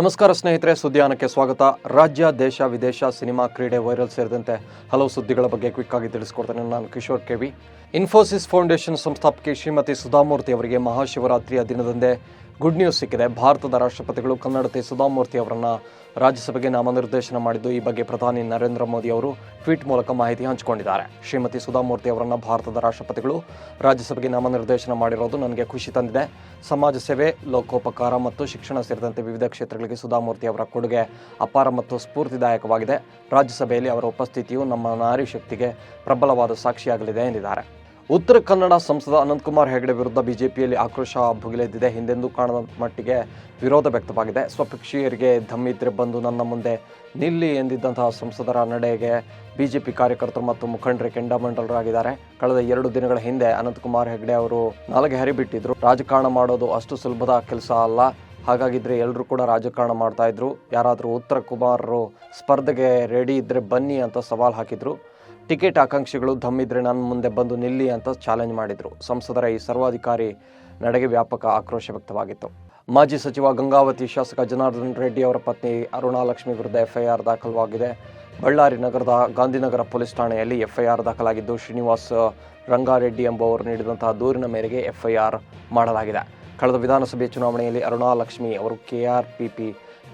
ನಮಸ್ಕಾರ ಸ್ನೇಹಿತರೆ, ಸುದ್ದಿಯಾನಕ್ಕೆ ಸ್ವಾಗತ. ರಾಜ್ಯ, ದೇಶ, ವಿದೇಶ ಸಿನಿಮಾ ಕ್ರೀಡೆ ವೈರಲ್ ಸೇರಿದಂತೆ ಹಲವು ಸುದ್ದಿಗಳ ಬಗ್ಗೆ ಕ್ವಿಕ್ ಆಗಿ ತಿಳಿಸ್ಕೊಡ್ತೇನೆ. ನಾನು Kishore K V Infosys foundation ಸಂಸ್ಥಾಪಕಿ Shrimati Sudha Murty ಅವರಿಗೆ ಮಹಾಶಿವರಾತ್ರಿಯ ದಿನದಂದೇ ಗುಡ್ ನ್ಯೂಸ್ ಸಿಕ್ಕಿದೆ. ಭಾರತದ ರಾಷ್ಟ್ರಪತಿಗಳು ಕನ್ನಡತಿ ಸುಧಾಮೂರ್ತಿ ಅವರನ್ನ ರಾಜ್ಯಸಭೆಗೆ ನಾಮನಿರ್ದೇಶನ ಮಾಡಿದ್ದು ಈ ಬಗ್ಗೆ ಪ್ರಧಾನಿ ನರೇಂದ್ರ ಮೋದಿ ಅವರು ಟ್ವೀಟ್ ಮೂಲಕ ಮಾಹಿತಿ ಹಂಚಿಕೊಂಡಿದ್ದಾರೆ. ಶ್ರೀಮತಿ ಸುಧಾಮೂರ್ತಿ ಅವರನ್ನ ಭಾರತದ ರಾಷ್ಟ್ರಪತಿಗಳು ರಾಜ್ಯಸಭೆಗೆ ನಾಮನಿರ್ದೇಶನ ಮಾಡಿರೋದು ನನಗೆ ಖುಷಿ ತಂದಿದೆ. ಸಮಾಜ ಸೇವೆ, ಲೋಕೋಪಕಾರ ಮತ್ತು ಶಿಕ್ಷಣ ಸೇರಿದಂತೆ ವಿವಿಧ ಕ್ಷೇತ್ರಗಳಿಗೆ ಸುಧಾಮೂರ್ತಿ ಅವರ ಕೊಡುಗೆ ಅಪಾರ ಮತ್ತು ಸ್ಫೂರ್ತಿದಾಯಕವಾಗಿದೆ. ರಾಜ್ಯಸಭೆಯಲ್ಲಿ ಅವರ ಉಪಸ್ಥಿತಿಯು ನಮ್ಮ ನಾರಿ ಶಕ್ತಿಗೆ ಪ್ರಬಲವಾದ ಸಾಕ್ಷಿಯಾಗಲಿದೆ ಎಂದಿದ್ದಾರೆ. ಉತ್ತರ ಕನ್ನಡ ಸಂಸದ ಅನಂತಕುಮಾರ್ ಹೆಗಡೆ ವಿರುದ್ಧ ಬಿಜೆಪಿಯಲ್ಲಿ ಆಕ್ರೋಶ ಭುಗಿಲೆದ್ದಿದೆ. ಹಿಂದೆಂದೂ ಕಾಣದ ಮಟ್ಟಿಗೆ ವಿರೋಧ ವ್ಯಕ್ತವಾಗಿದೆ. ಸ್ವಪಕ್ಷೀಯರಿಗೆ ಧಮ್ಮಿದ್ರೆ ಬಂದು ನನ್ನ ಮುಂದೆ ನಿಲ್ಲಿ ಎಂದಿದ್ದಂತಹ ಸಂಸದರ ನಡೆಗೆ ಬಿಜೆಪಿ ಕಾರ್ಯಕರ್ತರು ಮತ್ತು ಮುಖಂಡರು ಕೆಂಡಾಮಂಡಲರಾಗಿದ್ದಾರೆ. ಕಳೆದ ಎರಡು ದಿನಗಳ ಹಿಂದೆ ಅನಂತಕುಮಾರ್ ಹೆಗಡೆ ಅವರು ನಾಲ್ಗೆ ಹರಿಬಿಟ್ಟಿದ್ರು. ರಾಜಕಾರಣ ಮಾಡೋದು ಅಷ್ಟು ಸುಲಭದ ಕೆಲಸ ಅಲ್ಲ. ಹಾಗಾಗಿದ್ರೆ ಎಲ್ಲರೂ ಕೂಡ ರಾಜಕಾರಣ ಮಾಡ್ತಾ ಇದ್ರು. ಯಾರಾದರೂ ಉತ್ತರ ಕುಮಾರರು ಸ್ಪರ್ಧೆಗೆ ರೆಡಿ ಇದ್ರೆ ಬನ್ನಿ ಅಂತ ಸವಾಲು ಹಾಕಿದ್ರು. ಟಿಕೆಟ್ ಆಕಾಂಕ್ಷಿಗಳು ಧಮ್ಮಿದ್ರೆ ನನ್ನ ಮುಂದೆ ಬಂದು ನಿಲ್ಲಿ ಅಂತ ಚಾಲೆಂಜ್ ಮಾಡಿದ್ರು. ಸಂಸದರ ಈ ಸರ್ವಾಧಿಕಾರಿ ನಡೆಗೆ ವ್ಯಾಪಕ ಆಕ್ರೋಶ ವ್ಯಕ್ತವಾಗಿತ್ತು. ಮಾಜಿ ಸಚಿವ ಗಂಗಾವತಿ ಶಾಸಕ ಜನಾರ್ದನ್ ರೆಡ್ಡಿ ಅವರ ಪತ್ನಿ ಅರುಣಾ ಲಕ್ಷ್ಮಿ ವಿರುದ್ಧ ಎಫ್ಐಆರ್ ದಾಖಲಾಗಿದೆ ಬಳ್ಳಾರಿ ನಗರದ ಗಾಂಧಿನಗರ ಪೊಲೀಸ್ ಠಾಣೆಯಲ್ಲಿ ಎಫ್ಐಆರ್ ದಾಖಲಾಗಿದ್ದು, ಶ್ರೀನಿವಾಸ್ ರಂಗಾರೆಡ್ಡಿ ಎಂಬುವರು ನೀಡಿದಂತಹ ದೂರಿನ ಮೇರೆಗೆ ಎಫ್ಐಆರ್ ಮಾಡಲಾಗಿದೆ. ಕಳೆದ ವಿಧಾನಸಭೆ ಚುನಾವಣೆಯಲ್ಲಿ ಅರುಣಾ ಲಕ್ಷ್ಮಿ ಅವರು ಕೆಆರ್ಪಿಪಿ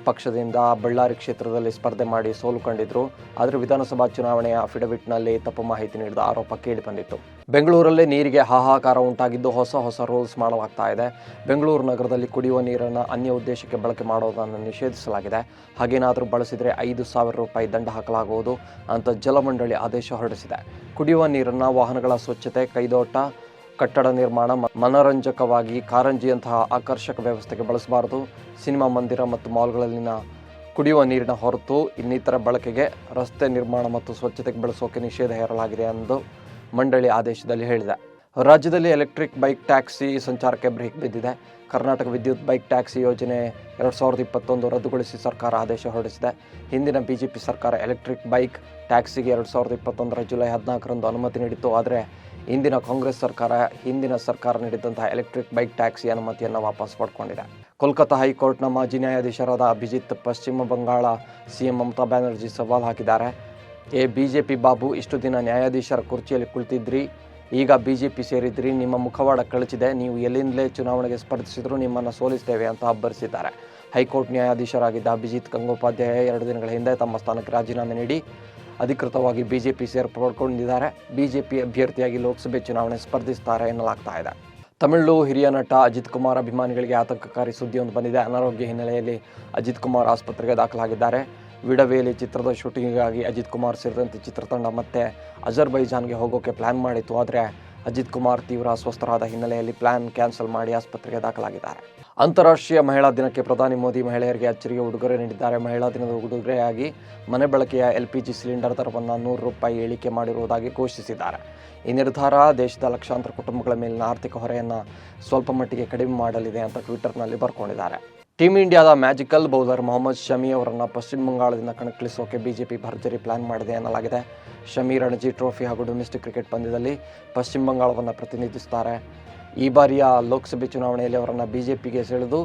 ಪಕ್ಷದಿಂದ ಬಳ್ಳಾರಿ ಕ್ಷೇತ್ರದಲ್ಲಿ ಸ್ಪರ್ಧೆ ಮಾಡಿ ಸೋಲು ಕಂಡಿದ್ರು. ಆದರೆ ವಿಧಾನಸಭಾ ಚುನಾವಣೆಯ ಅಫಿಡವಿಟ್ನಲ್ಲಿ ತಪ್ಪು ಮಾಹಿತಿ ನೀಡಿದ ಆರೋಪ ಕೇಳಿಬಂದಿತ್ತು ಬೆಂಗಳೂರಲ್ಲಿ ನೀರಿಗೆ ಹಾಹಾಕಾರ ಉಂಟಾಗಿದ್ದು ಹೊಸ ಹೊಸ ರೂಲ್ಸ್ ಮಾಡಲಾಗ್ತಾ ಇದೆ. ಬೆಂಗಳೂರು ನಗರದಲ್ಲಿ ಕುಡಿಯುವ ನೀರನ್ನು ಅನ್ಯ ಉದ್ದೇಶಕ್ಕೆ ಬಳಕೆ ಮಾಡೋದನ್ನು ನಿಷೇಧಿಸಲಾಗಿದೆ. ಹಾಗೇನಾದರೂ ಬಳಸಿದರೆ ಐದು ಸಾವಿರ ರೂಪಾಯಿ ದಂಡ ಹಾಕಲಾಗುವುದು ಅಂತ ಜಲಮಂಡಳಿ ಆದೇಶ ಹೊರಡಿಸಿದೆ. ಕುಡಿಯುವ ನೀರನ್ನು ವಾಹನಗಳ ಸ್ವಚ್ಛತೆ, ಕೈದೋಟ ಕಟ್ಟಡ ನಿರ್ಮಾಣ ಮನೋರಂಜಕವಾಗಿ ಕಾರಂಜಿಯಂತಹ ಆಕರ್ಷಕ ವ್ಯವಸ್ಥೆಗೆ ಬಳಸಬಾರದು. ಸಿನಿಮಾ ಮಂದಿರ ಮತ್ತು ಮಾಲ್ಗಳಲ್ಲಿನ ಕುಡಿಯುವ ನೀರಿನ ಹೊರತು ಇನ್ನಿತರ ಬಳಕೆಗೆ ರಸ್ತೆ ನಿರ್ಮಾಣ ಮತ್ತು ಸ್ವಚ್ಛತೆಗೆ ಬಳಸೋಕೆ ನಿಷೇಧ ಹೇರಲಾಗಿದೆ ಎಂದು ಮಂಡಳಿ ಆದೇಶದಲ್ಲಿ ಹೇಳಿದೆ. ರಾಜ್ಯದಲ್ಲಿ ಎಲೆಕ್ಟ್ರಿಕ್ ಬೈಕ್ ಟ್ಯಾಕ್ಸಿ ಸಂಚಾರಕ್ಕೆ ಬ್ರೇಕ್ ಬಿದ್ದಿದೆ. ಕರ್ನಾಟಕ ವಿದ್ಯುತ್ ಬೈಕ್ ಟ್ಯಾಕ್ಸಿ ಯೋಜನೆ ಎರಡು ಸಾವಿರದ ಇಪ್ಪತ್ತೊಂದು ರದ್ದುಗೊಳಿಸಿ ಸರ್ಕಾರ ಆದೇಶ ಹೊರಡಿಸಿದೆ. ಹಿಂದಿನ ಬಿ ಜೆ ಪಿ ಸರ್ಕಾರ ಎಲೆಕ್ಟ್ರಿಕ್ ಬೈಕ್ ಟ್ಯಾಕ್ಸಿಗೆ ಎರಡು ಸಾವಿರದ ಇಪ್ಪತ್ತೊಂದರ ಜುಲೈ ಹದಿನಾಲ್ಕರಂದು ಅನುಮತಿ ನೀಡಿತ್ತು. ಆದರೆ ಇಂದಿನ ಕಾಂಗ್ರೆಸ್ ಸರ್ಕಾರ, ಹಿಂದಿನ ಸರ್ಕಾರ ನೀಡಿದಂತಹ ಎಲೆಕ್ಟ್ರಿಕ್ ಬೈಕ್ ಟ್ಯಾಕ್ಸಿ ಅನುಮತಿಯನ್ನು ವಾಪಸ್ ಪಡ್ಕೊಂಡಿದೆ. ಕೋಲ್ಕತ್ತಾ ಹೈಕೋರ್ಟ್ನ ಮಾಜಿ ನ್ಯಾಯಾಧೀಶರಾದ ಅಭಿಜಿತ್ ಪಶ್ಚಿಮ ಬಂಗಾಳ, ಸಿಎಂ ಮಮತಾ ಬ್ಯಾನರ್ಜಿ ಸವಾಲು ಹಾಕಿದ್ದಾರೆ. ಏ, ಬಿಜೆಪಿ ಬಾಬು, ಇಷ್ಟು ದಿನ ನ್ಯಾಯಾಧೀಶರ ಕುರ್ಚಿಯಲ್ಲಿ ಕುಳಿತಿದ್ರಿ? ಈಗ ಬಿ ಜೆ ಪಿ ಸೇರಿದ್ರಿ, ನಿಮ್ಮ ಮುಖವಾಡ ಕಳಚಿದೆ, ನೀವು ಎಲ್ಲಿಂದಲೇ ಚುನಾವಣೆಗೆ ಸ್ಪರ್ಧಿಸಿದ್ರು ನಿಮ್ಮನ್ನು ಸೋಲಿಸ್ತೇವೆ ಅಂತ ಅಬ್ಬರಿಸಿದ್ದಾರೆ. ಹೈಕೋರ್ಟ್ ನ್ಯಾಯಾಧೀಶರಾಗಿದ್ದ ಅಭಿಜಿತ್ ಗಂಗೋಪಾಧ್ಯಾಯ ಎರಡು ದಿನಗಳ ಹಿಂದೆ ತಮ್ಮ ಸ್ಥಾನಕ್ಕೆ ರಾಜೀನಾಮೆ ನೀಡಿ ಅಧಿಕೃತವಾಗಿ ಬಿ ಜೆ ಬಿಜೆಪಿ ಸೇರ್ಪಡ್ಕೊಂಡಿದ್ದಾರೆ ಪಿ ಅಭ್ಯರ್ಥಿಯಾಗಿ ಲೋಕಸಭೆ ಚುನಾವಣೆ ಸ್ಪರ್ಧಿಸ್ತಾರೆ ಎನ್ನಲಾಗ್ತಾ ಇದೆ. ತಮಿಳು ಹಿರಿಯ ನಟ ಅಜಿತ್ ಕುಮಾರ್ ಅಭಿಮಾನಿಗಳಿಗೆ ಆತಂಕಕಾರಿ ಸುದ್ದಿಯೊಂದು ಬಂದಿದೆ. ಅನಾರೋಗ್ಯ ಹಿನ್ನೆಲೆಯಲ್ಲಿ ಅಜಿತ್ ಕುಮಾರ್ ಆಸ್ಪತ್ರೆಗೆ ದಾಖಲಾಗಿದ್ದಾರೆ. ವಿಡವೆಯಲ್ಲಿ ಚಿತ್ರದ ಶೂಟಿಂಗಿಗಾಗಿ ಅಜಿತ್ ಕುಮಾರ್ ಸೇರಿದಂತೆ ಚಿತ್ರತಂಡ ಮತ್ತೆ ಅಜರ್ಬೈಜಾನ್ಗೆ ಹೋಗೋಕೆ ಪ್ಲ್ಯಾನ್ ಮಾಡಿತ್ತು. ಆದರೆ ಅಜಿತ್ ಕುಮಾರ್ ತೀವ್ರ ಅಸ್ವಸ್ಥರಾದ ಹಿನ್ನೆಲೆಯಲ್ಲಿ ಪ್ಲ್ಯಾನ್ ಕ್ಯಾನ್ಸಲ್ ಮಾಡಿ ಆಸ್ಪತ್ರೆಗೆ ದಾಖಲಾಗಿದ್ದಾರೆ. ಅಂತಾರಾಷ್ಟ್ರೀಯ ಮಹಿಳಾ ದಿನಕ್ಕೆ ಪ್ರಧಾನಿ ಮೋದಿ ಮಹಿಳೆಯರಿಗೆ ಅಚ್ಚರಿಗೆ ಉಡುಗೊರೆ ನೀಡಿದ್ದಾರೆ. ಮಹಿಳಾ ದಿನದ ಉಡುಗೊರೆಯಾಗಿ ಮನೆ ಬಳಕೆಯ ಎಲ್ ಪಿ ಜಿ ಸಿಲಿಂಡರ್ ದರವನ್ನು ನೂರು ರೂಪಾಯಿ ಇಳಿಕೆ ಮಾಡಿರುವುದಾಗಿ ಘೋಷಿಸಿದ್ದಾರೆ. ಈ ನಿರ್ಧಾರ ದೇಶದ ಲಕ್ಷಾಂತರ ಕುಟುಂಬಗಳ ಮೇಲಿನ ಆರ್ಥಿಕ ಹೊರೆಯನ್ನು ಸ್ವಲ್ಪ ಮಟ್ಟಿಗೆ ಕಡಿಮೆ ಮಾಡಲಿದೆ ಅಂತ ಟ್ವಿಟರ್ನಲ್ಲಿ ಬರ್ಕೊಂಡಿದ್ದಾರೆ. ಟೀಮ್ ಇಂಡಿಯಾದ ಮ್ಯಾಜಿಕಲ್ ಬೌಲರ್ ಮೊಹಮ್ಮದ್ ಶಮಿ ಅವರನ್ನು ಪಶ್ಚಿಮ ಬಂಗಾಳದಿಂದ ಕಣಕ್ಕಿಳಿಸೋಕೆ ಬಿಜೆಪಿ ಭರ್ಜರಿ ಪ್ಲಾನ್ ಮಾಡಿದೆ ಎನ್ನಲಾಗಿದೆ ಶಮಿ ರಣಜಿ ಟ್ರೋಫಿ ಹಾಗೂ ಡೊಮೆಸ್ಟಿಕ್ ಕ್ರಿಕೆಟ್ ಪಂದ್ಯದಲ್ಲಿ ಪಶ್ಚಿಮ ಬಂಗಾಳವನ್ನು ಪ್ರತಿನಿಧಿಸುತ್ತಾರೆ. ಈ ಬಾರಿಯ ಲೋಕಸಭೆ ಚುನಾವಣೆಯಲ್ಲಿ ಅವರನ್ನು ಬಿಜೆಪಿಗೆ ಸೆಳೆದು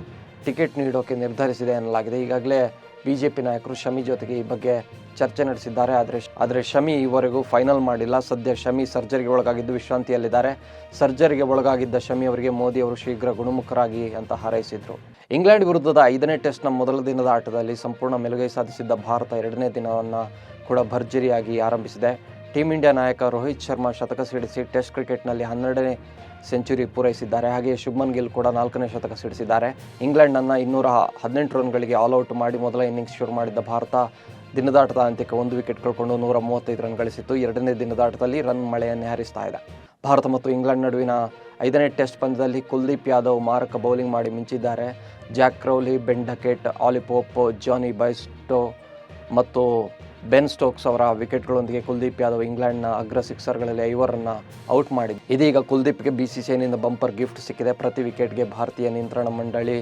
ಟಿಕೆಟ್ ನೀಡೋಕೆ ನಿರ್ಧರಿಸಿದೆ ಎನ್ನಲಾಗಿದೆ ಈಗಾಗಲೇ ಬಿಜೆಪಿ ನಾಯಕರು ಶಮಿ ಜೊತೆಗೆ ಈ ಬಗ್ಗೆ ಚರ್ಚೆ ನಡೆಸಿದ್ದಾರೆ, ಆದರೆ ಆದರೆ ಶಮಿ ಈವರೆಗೂ ಫೈನಲ್ ಮಾಡಿಲ್ಲ. ಸದ್ಯ ಶಮಿ ಸರ್ಜರಿಗೆ ಒಳಗಾಗಿದ್ದು ವಿಶ್ರಾಂತಿಯಲ್ಲಿದ್ದಾರೆ. ಸರ್ಜರಿಗೆ ಒಳಗಾಗಿದ್ದ ಶಮಿ ಅವರಿಗೆ ಮೋದಿ ಅವರು ಶೀಘ್ರ ಗುಣಮುಖರಾಗಿ ಅಂತ ಹಾರೈಸಿದರು. ಇಂಗ್ಲೆಂಡ್ ವಿರುದ್ಧದ ಐದನೇ ಟೆಸ್ಟ್ನ ಮೊದಲ ದಿನದ ಆಟದಲ್ಲಿ ಸಂಪೂರ್ಣ ಮೇಲುಗೈ ಸಾಧಿಸಿದ್ದ ಭಾರತ ಎರಡನೇ ದಿನವನ್ನು ಕೂಡ ಭರ್ಜರಿಯಾಗಿ ಆರಂಭಿಸಿದೆ. ಟೀಮ್ ಇಂಡಿಯಾ ನಾಯಕ ರೋಹಿತ್ ಶರ್ಮಾ ಶತಕ ಸಿಡಿಸಿ ಟೆಸ್ಟ್ ಕ್ರಿಕೆಟ್ನಲ್ಲಿ ಹನ್ನೆರಡನೇ ಸೆಂಚುರಿ ಪೂರೈಸಿದ್ದಾರೆ. ಹಾಗೆಯೇ ಶುಭ್ಮನ್ ಗಿಲ್ ಕೂಡ ನಾಲ್ಕನೇ ಶತಕ ಸಿಡಿಸಿದ್ದಾರೆ. ಇಂಗ್ಲೆಂಡನ್ನು ಇನ್ನೂರ ಹದಿನೆಂಟು ರನ್ಗಳಿಗೆ ಆಲ್ಔಟ್ ಮಾಡಿ ಮೊದಲ ಇನ್ನಿಂಗ್ಸ್ ಶುರು ಮಾಡಿದ್ದ ಭಾರತ ದಿನದಾಟದ ಅಂತ್ಯಕ್ಕೆ ಒಂದು ವಿಕೆಟ್ ಕಳ್ಕೊಂಡು ನೂರ ಮೂವತ್ತೈದು ರನ್ ಗಳಿಸಿತ್ತು. ಎರಡನೇ ದಿನದಾಟದಲ್ಲಿ ರನ್ ಮಳೆಯನ್ನೇ ಹರಿಸ್ತಾ ಇದೆ. ಭಾರತ ಮತ್ತು ಇಂಗ್ಲೆಂಡ್ ನಡುವಿನ ಐದನೇ ಟೆಸ್ಟ್ ಪಂದ್ಯದಲ್ಲಿ ಕುಲ್ದೀಪ್ ಯಾದವ್ ಮಾರಕ ಬೌಲಿಂಗ್ ಮಾಡಿ ಮಿಂಚಿದ್ದಾರೆ. ಜಾಕ್ ಕ್ರೌಲಿ, ಬೆನ್ ಡಕೆಟ್ ಆಲಿಪೋಪ್ ಜಾನಿ ಬೈಸ್ಟೋ ಮತ್ತು ಬೆನ್ ಸ್ಟೋಕ್ಸ್ ಅವರ ವಿಕೆಟ್ಗಳೊಂದಿಗೆ ಕುಲ್ದೀಪ್ ಯಾದವ್ ಇಂಗ್ಲೆಂಡ್ನ ಅಗ್ರ ಸಿಕ್ಸರ್ಗಳಲ್ಲಿ ಐವರನ್ನ ಔಟ್ ಮಾಡಿದೆ ಇದೀಗ ಕುಲ್ದೀಪ್ಗೆ ಬಿ ಸಿ ಸಿನಿಂದ ಬಂಪರ್ ಗಿಫ್ಟ್ ಸಿಕ್ಕಿದೆ. ಪ್ರತಿ ವಿಕೆಟ್ಗೆ ಭಾರತೀಯ ನಿಯಂತ್ರಣ ಮಂಡಳಿ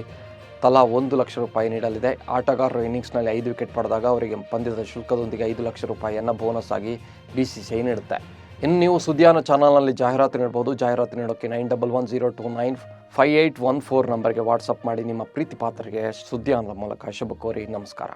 ತಲಾ ಒಂದು ಲಕ್ಷ ರೂಪಾಯಿ ನೀಡಲಿದೆ. ಆಟಗಾರರು ಇನ್ನಿಂಗ್ಸ್ನಲ್ಲಿ ಐದು ವಿಕೆಟ್ ಪಡೆದಾಗ ಅವರಿಗೆ ಪಂದ್ಯದ ಶುಲ್ಕದೊಂದಿಗೆ ಐದು ಲಕ್ಷ ರೂಪಾಯಿಯನ್ನು ಬೋನಸ್ ಆಗಿ ಬಿ ಸಿ ಸಿ ಐ ನೀಡುತ್ತೆ. ಇನ್ನು ನೀವು ಸುದ್ದಿಯಾನ ಚಾನಲ್ನಲ್ಲಿ ಜಾಹೀರಾತು ನೀಡಬಹುದು ಜಾಹೀರಾತು ನೀಡೋಕ್ಕೆ nine double one zero two nine five eight one four ನಂಬರ್ಗೆ ವಾಟ್ಸಪ್ ಮಾಡಿ. ನಿಮ್ಮ ಪ್ರೀತಿ ಪಾತ್ರರಿಗೆ ಸುದ್ದಿಯಾನದ ಮೂಲಕ ಶುಭ ಕೋರಿ ನಮಸ್ಕಾರ.